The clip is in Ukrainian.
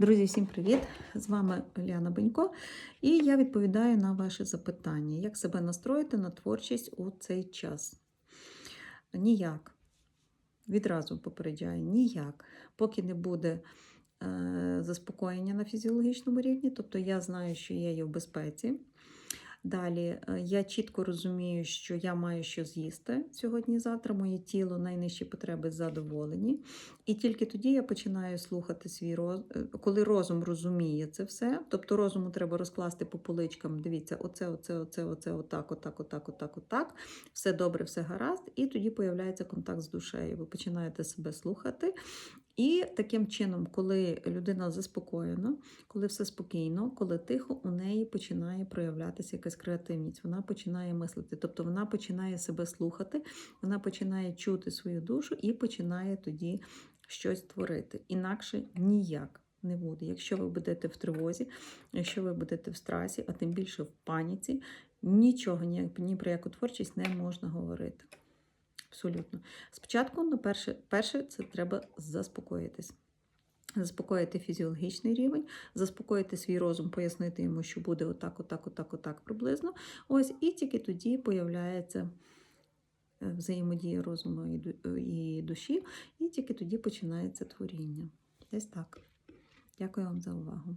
Друзі, всім привіт! З вами Ліана Бенько, і я відповідаю на ваші запитання. Як себе настроїти на творчість у цей час? Ніяк. Відразу попереджаю, ніяк. Поки не буде е, заспокоєння на фізіологічному рівні, тобто я знаю, що я є в безпеці. Далі е, я чітко розумію, що я маю що з'їсти сьогодні-завтра. Моє тіло найнижчі потреби задоволені. І тільки тоді я починаю слухати свій розум, коли розум розуміє це все. Тобто розуму треба розкласти по поличкам. Дивіться, оце, оце, оце, оце, отак, отак, отак, отак, отак. Все добре, все гаразд. І тоді появляється контакт з душею. Ви починаєте себе слухати. І таким чином, коли людина заспокоєна, коли все спокійно, коли тихо, у неї починає проявлятися якась креативність, вона починає мислити, тобто вона починає себе слухати, вона починає чути свою душу і починає тоді щось творити. Інакше ніяк не буде. Якщо ви будете в тривозі, якщо ви будете в страсі, а тим більше в паніці, нічого ні, про яку творчість не можна говорити. Абсолютно. Спочатку, ну, перше, перше, це треба заспокоїтись. Заспокоїти фізіологічний рівень, заспокоїти свій розум, пояснити йому, що буде отак, отак, отак, отак приблизно. Ось, і тільки тоді появляється е, взаємодія розуму і душі, і тільки тоді починається творіння. Десь так. Дякую вам за увагу.